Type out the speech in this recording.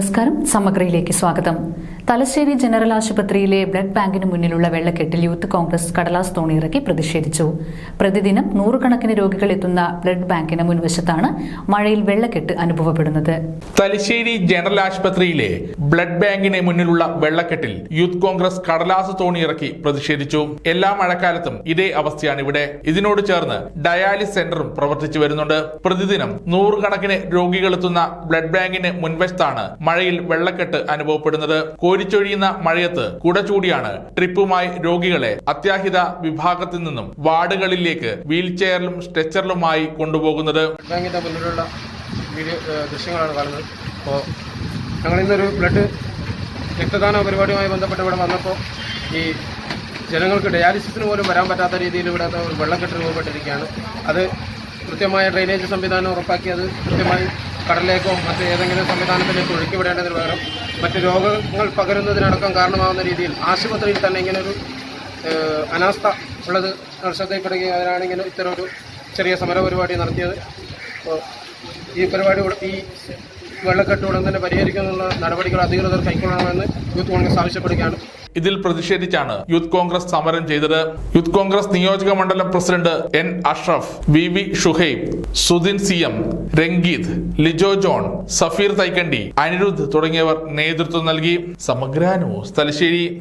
നമസ്കാരം. സമഗ്രയിലേക്ക് സ്വാഗതം. തലശ്ശേരി ജനറൽ ആശുപത്രിയിലെ ബ്ലഡ് ബാങ്കിന് മുന്നിലുള്ള വെള്ളക്കെട്ടിൽ യൂത്ത് കോൺഗ്രസ് കടലാസ് തോണിയിറക്കി പ്രതിഷേധിച്ചു. പ്രതിദിനം നൂറുകണക്കിന് രോഗികൾ എത്തുന്ന ബ്ലഡ് ബാങ്കിന് മുൻവശത്താണ് മഴയിൽ വെള്ളക്കെട്ട് അനുഭവപ്പെടുന്നത്. തലശ്ശേരി ജനറൽ ആശുപത്രിയിലെ ബ്ലഡ് ബാങ്കിന് മുന്നിലുള്ള വെള്ളക്കെട്ടിൽ യൂത്ത് കോൺഗ്രസ് കടലാസ് തോണിയിറക്കി പ്രതിഷേധിച്ചു. എല്ലാ മഴക്കാലത്തും ഇതേ അവസ്ഥയാണ് ഇവിടെ ഇതിനോട് ചേർന്ന് ഡയാലിസ് സെന്ററും പ്രവർത്തിച്ചു വരുന്നുണ്ട്. പ്രതിദിനം നൂറുകണക്കിന് രോഗികൾ എത്തുന്ന ബ്ലഡ് ബാങ്കിന് മുൻവശത്താണ് മഴയിൽ വെള്ളക്കെട്ട് അനുഭവപ്പെടുന്നത്. കോരിച്ചൊഴിയുന്ന മഴയത്ത് കുട ചൂടിയാണ് ട്രിപ്പുമായി രോഗികളെ അത്യാഹിത വിഭാഗത്തിൽ നിന്നും വാർഡുകളിലേക്ക് വീൽ ചെയറിലും സ്ട്രെച്ചറിലുമായി കൊണ്ടുപോകുന്നത്. വീഡിയോ ദൃശ്യങ്ങളാണ് കാണുന്നത്. അപ്പോൾ ഞങ്ങൾ ഇന്നൊരു ബ്ലഡ് രക്തദാന പരിപാടിയുമായി ബന്ധപ്പെട്ട് ഇവിടെ വന്നപ്പോൾ ഈ ജനങ്ങൾക്ക് ഡയാലിസിസിന് പോലും വരാൻ പറ്റാത്ത രീതിയിൽ ഇവിടെ വെള്ളക്കെട്ട് രൂപപ്പെട്ടിരിക്കുകയാണ്. അത് കൃത്യമായ ഡ്രെയിനേജ് സംവിധാനം ഉറപ്പാക്കി അത് കൃത്യമായി കടലിലേക്കോ മറ്റ് ഏതെങ്കിലും സംവിധാനത്തിലേക്ക് ഒഴുക്കി വിടേണ്ടതിന് പകരം മറ്റ് രോഗങ്ങൾ പകരുന്നതിനടക്കം കാരണമാകുന്ന രീതിയിൽ ആശുപത്രിയിൽ തന്നെ ഇങ്ങനൊരു അനാസ്ഥ ഉള്ളത് ശ്രദ്ധയിൽപ്പെടുകയും അതിനാണ് ഇങ്ങനെ ഇത്തരം ഒരു ചെറിയ സമര പരിപാടി നടത്തിയത് ഈ പരിപാടി ഈ വെള്ളക്കെട്ട് ഉടൻ തന്നെ പരിഹരിക്കാനുള്ള നടപടികൾ അധികൃതർ കൈക്കൊള്ളണമെന്ന് യൂത്ത് കോൺഗ്രസ് ആവശ്യപ്പെടുകയാണ്. ഇതിൽ പ്രതിഷേധിച്ചാണ് യൂത്ത് കോൺഗ്രസ് സമരം ചെയ്തത്. യൂത്ത് കോൺഗ്രസ് നിയോജക മണ്ഡലം president N Ashraf V V Shuhaib Sudin C M Rangeeth Lijo John Safeer Thaikandi Anirudh തുടങ്ങിയവർ നേതൃത്വം നൽകി. സമഗ്ര ന്യൂസ് തലശ്ശേരി.